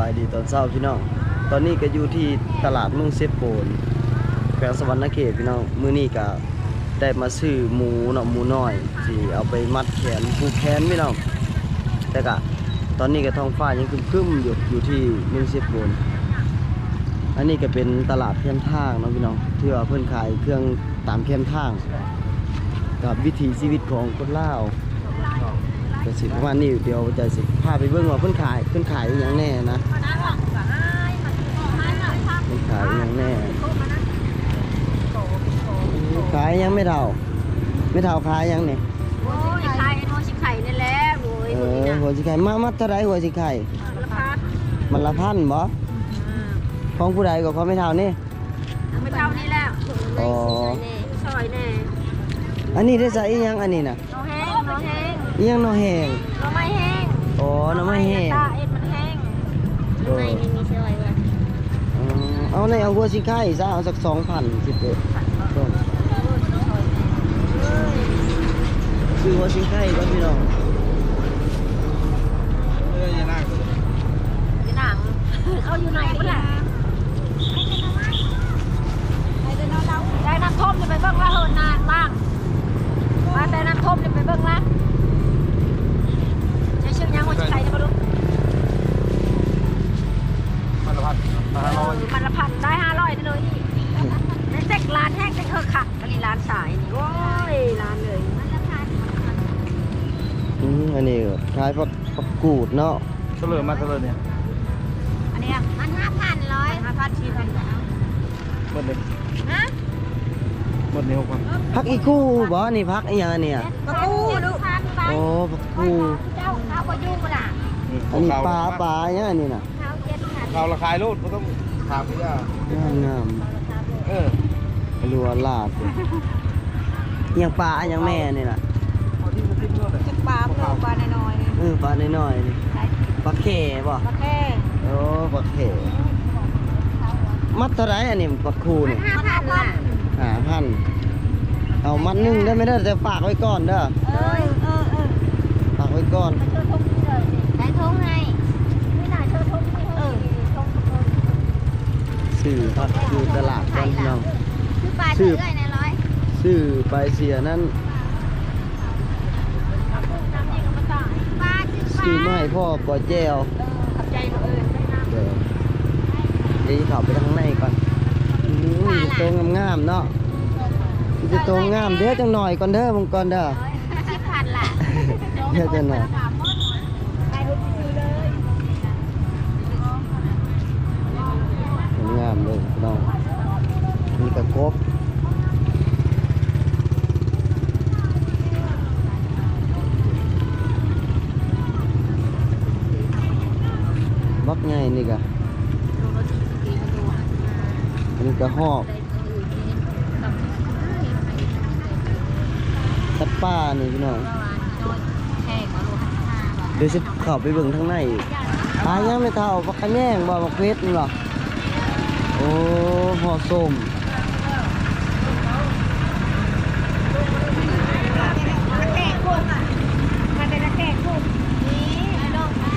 บายดีตอนเช้าพี่น้อง ตอนนี้ก็อยู่ที่ตลาดเมืองเซฟโปนแขวงสวรรณเขตพี่น้องมื้อนี้ก็ได้มาซื้อหมูเนาะหมูน้อยสิเอาไปมัดแขนผูกแขนพี่น้อง แต่ก็ตอนนี้ก็ท้องฟ้ายังครึ้มๆอยู่อยู่ที่เมืองเซฟโปนอันนี้ก็เป็นตลาดเข้มทางเนาะพี่น้องที่ว่าเพิ่อนขายเครื่องตามเข้มทาง กับวิถีชีวิตของคนลาว ก็สิประมาณนี้เดี๋ยวจะสิพาไปเบิ่งว่าเพิ่นขายเพิ่นขายอหย่างแน่นะเพิ่นขายอหย่างแน่ขายอหยังไม่เท่า ไม่เท่าขายอหยังนี่โอ้ยไข่โนชิไข่นี่แหละโอ้ยเอมื้ออนี้หัวนะสิไข่มามาเท่าไรหัวสิไข่ละพัดมันละพันบ่ของผู้ใดก็ของไม่เท่านี่ไม่เท่านี้แล้วอ๋อซอยแน่อันนี้ได้ใส่อีหยังอันนี้น่ะน้องแห้งน้อง แห้งอีหยังหน่อแห้งน้องไม่แห้งอ๋อหน่อไม้แห้งตาเอ็ดมันแห้งเออไม่มีซอยเลยอ๋อเอาในเอาหัวสิไข่ซะเอาสัก2,000สิเด้อต้นซื้อหัวสิไข่ก่อนพี่น้องพี่หนังเขาอยู่ไหนปะเนี่ยได้น้ำท่อมจะไปเบิ่งละเฮินนานบ้างมา แต่น้ำท่อมจะไปเบิ่งละใช้ชื่อยังว่าจะใครจะมาดูมันละพันมาห้าร้อยมันละพันได้ห้าร้อยเลยนี่เซ็กร้านแห้งเซ็กเครือขัดกะลีร้านสายนี่โอ้ยร้านเลยมันละพันอืมอันนี้ขายผักผักกูดเนาะเฉลิมาเฉลิมเนี่ยอันเนี้ยมันห้าพันร้อยห้าพันชีพันหมดเลยฮะ หมดนี่หกพันผักอีกูบ่นี่ผักอีหยังอันเนี่ยกระปูดูพันไปโอ้ผักกูเจ้าข้าวก็ยุ่งล่ะอันนี้ปลาปลาอีหยังอันนี้น่ะข้าวเจ็ดพันข่าวราคายรูดก็ต้องถามพี่ย่างามงามเออรัวลาดอีหยังปลาอีหยังแม่นี่น่ะพอที่มันขึ้นนวดเลยปลาเพิ่มปลาน้อยเออปลาน้อยๆนี่ๆใช่ปลาเข่บ่ปลาแค่โอ้ปลาเข่มัดเท่าไหรอันนี้ปลาคูนี่ ห้าพันล่ะ ห้าพันเอามัดหนึงได้ไหมเด้อแต่ฝากไว้ก่อนเด้อเออเออเออฝากไว้ก่อนเธอทุ่งเลยได้ทุ่งไงไม่น่าเธอทุ่งเออทุ่งซื้อผักอยู่ตลาดก่อนพี่น้องคือปลาชื่เถื่ออยในร้อยซื้อไปเสียนั่นปลาชื่อปลาซื้อมาให้พ่อปล่อยแจวขับใจเออได้น้เดี๋ยวเดี๋ยวเข้าไปทางในก่อนอืมมี ตัวงามๆเนาะมีแต่ตัวงามเด้อจังหน่อยก่อนเด้อมึงก่อนเด้อำสิบพันล่ะเด้อจังหน่อย อันนี้กระหอกสัตว์ป่านี่พี่น้องเดี๋ยวจะเข้าไปเบิ่งทางในอีกหายังไม่เท่าบักกะแยงบ่บักเพชรนี่หรอโอ้ห่อส้ม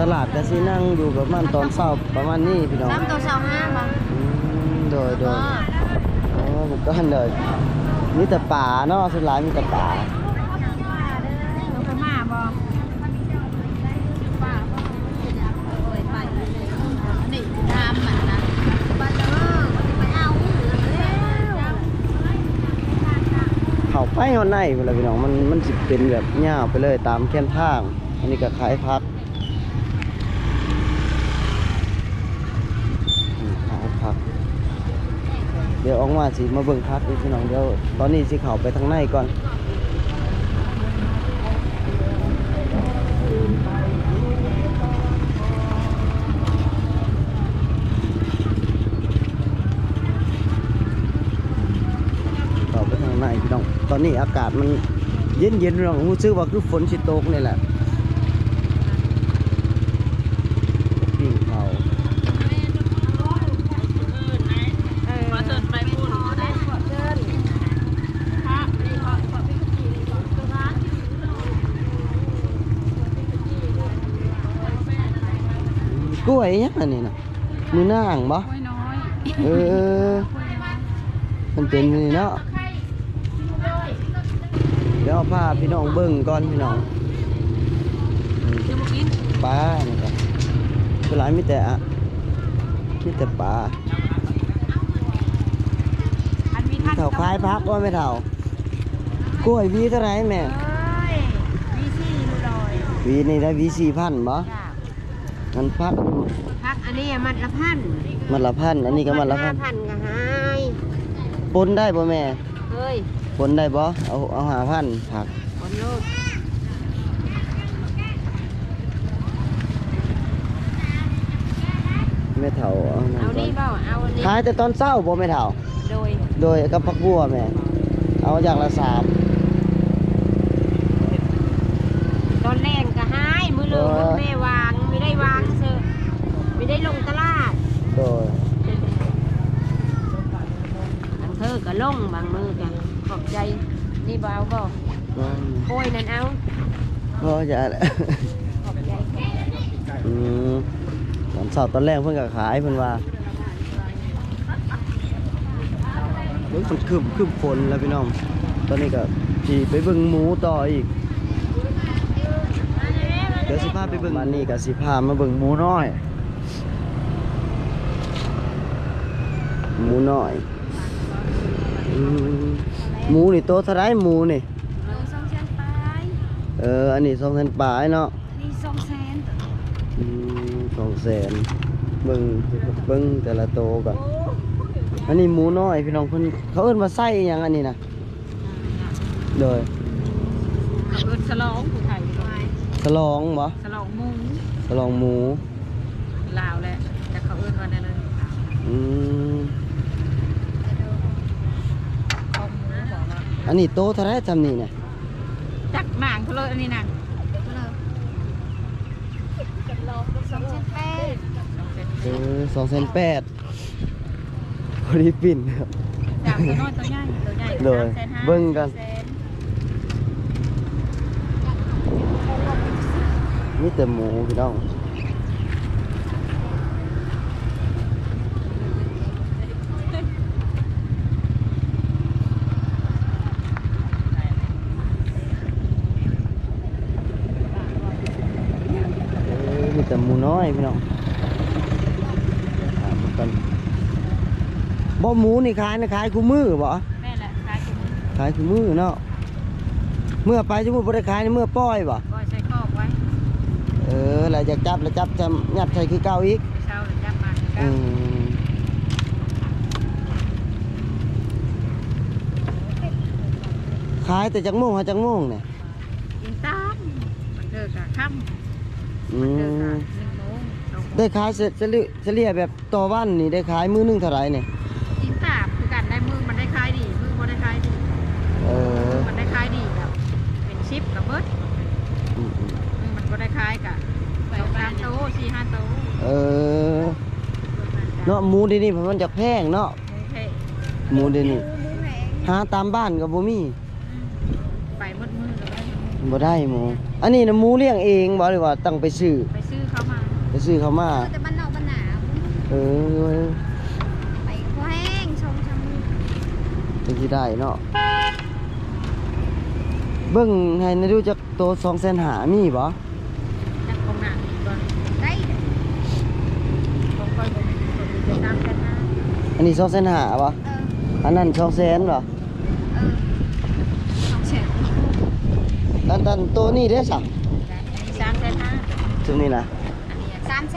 ตลาดกะสินั่งอยู่ประมาณตอนเช้าประมาณนี้พี่น้องซ้ำตัวสองห้าบ่อืม โดยโดยอ๋อผมก็หันเลยมีแต่ป่าเนาะสุดท้ายมีแต่ป่าลงไปมาบ่ป้าบ่โอ้ยไปนี่น้ำมันนะบ้านเด้อไปเอาแล้วไปข้างในเวลาพี่น้องมันมันสิเป็นแบบยาไปเลยตามแคมทาง อันนี้ก็ขายพักอืมขายพัก เดี๋ยว ออกมาสิมาเบิ่งพักอีกพี่น้องเดี๋ยวตอนนี้สิเข้าไปทางในก่อนเข้าไปทางในพี่น้องตอนนี้อากาศมันเย็นเย็นๆพี่น้องรู้สึกว่าคือฝนสิตกนี่แหละปิ้งเขา มาเดินไปพูดได้เดินพระนี่ขอขอพี่กี่ตัวนะ ต กล้ วยอิหยังอันนี้น่ะมือนางบ่กล้วยน้อยเออ มันเป็นนี่เนาะเดี๋ยวเอาพาพี่น้องเบิ่งก่อนพี่น้องอืมเดี๋ยวมากินปลานี่ก็คือหลายมีแต่อะมีแต่ปลาอันมีท่านเท่าคล้ายพักว่าไม่เท่ากล้วยวีเท่าไหรแม่เอ้ยมีซี่ดูลอยวีนี่ได้วีสี่พันบ่จ้า มันพักพักอันนี้มัดละพันมันละพันอันนี้ก็มันละพันพันก็หายปนได้บ่แม่เฮ้ยปนได้บ่เอาเอาหาพันผักคนโลดไม่เท่าเอานั่นเอาก่อนี่นเปล่าเอาอันนี้ขายแต่ตอนเช้าบ่ไม่เท่าโดยโดยกับพักบัวแม่เอาอย่างละสามตอนแรกก็หายมือเลยเออมือแม่วาง ไม่ได้วางเซอไม่ได้ลงตลาดโดยอันเธอก็ลงบางมือกันขอบใจนี่บ่เอาบ่อืมโอยนั่นเอาก็จะขอบใจอืมตอนเช้าตอนแรกเพิ่นก็ขายเพิ่นว่าเฮ้ยมันคืบคืบฝนแล้วพี่น้อง ตอนนี้ก็สิไปเบิ่งหมูต่ออีก เดี๋ยวสิพาไปเบิ่งมันนี่ก็สิพามาเบิ่งหมูน้อยหมูน้อยอืมหมูนี่โตเท่าไรหมูนี่โลสองแสนปลายเอออันนี้สองแสนปลายเนาะนี่สองแสนอืมสองแสนเบิ่งเบิ่งแต่ละโตก่อนอันนี้หมูน้อยพี่น้องเพิ่นเขาเอิ้นว่าไส้อิหยังอันนี้นะโดยเขาเอิ้นสลองผู้ไทยก็ สลองบ่สลองหมูสลองหมูลาวแหละแต่เขาเอิ้นว่านั่นเลยอืมคอมหมูบอกว่าอันนี้โตเท่าไรจำนี่เนี่ยจักหมางเขาเลยอันนี้น่ะเออสองแสนแปดพอดีปิ่นครับจากตัวน้อยตัวใหญ่ตัวใหญ่เลยสามแสนห้าเบิ่งกัน แส นมีแต่หมูพี่น้องเออมีแต่หมูน้อยพี่น้องถามกันบ่หมูนี่ขายนะขายคู่มือบ่แม่แหละขายถุงขายคู่มือเนาะเมื่อไปสมมุติบ่ได้ขายนี่เมื่อปล่อยบ่ก็ใช้ครอบไว้ เออแล้วอยากจับแล้วจับจะยัดใส่คือเก่าอีกเช้าหรือจับมาคืออืเก้ามขายแต่จักโมงหาจักโมงเนี่ยกินตามมันเลิกอะค่ำอืมันเลิกมอะหนึ่งโมงสองโมงได้ขายเสร็จเฉลี่ยเฉลี่ยแบบต่อวันนี่ได้ขายมื้อหนึงเท่าไหร่เนี่ย กินตามคือกันได้มือมันได้ขายดีมือมันได้ขายดี เออ มือมันได้ขายดีแบบเป็นชิปกับเบิร์ด อืม มือมันก็ได้ขายกับสองสามโต๊ะสี่ห้าโต๊ะ เออ เนาะหมูที่นี่มันจะแพงเนาะโอเคหมูที่นี่หาตามบ้านก็บ่มีไปมืดมืดแล้วก็บ่ได้หมู อันนี้นะหมูเลี้ยงเองบ่หรือว่าต้องไปซื้อ ไปซื้อเขามาไปซื้อเขามาแต่บ้านนอกบ้านหนาวเออไปแห้งชมชมจังสิได้เนาะเบิ่งให้นะดูจักโต2,500,000มีบ่จากของหนังก่อน ได้ ของก่อนผมผมจะตามกันนะ อันนี้2,500,000บ่เอออันนั้น200,000บ่เออสองแฉกตันตันตัวนี้ได้สักแต่อันนี้สามแส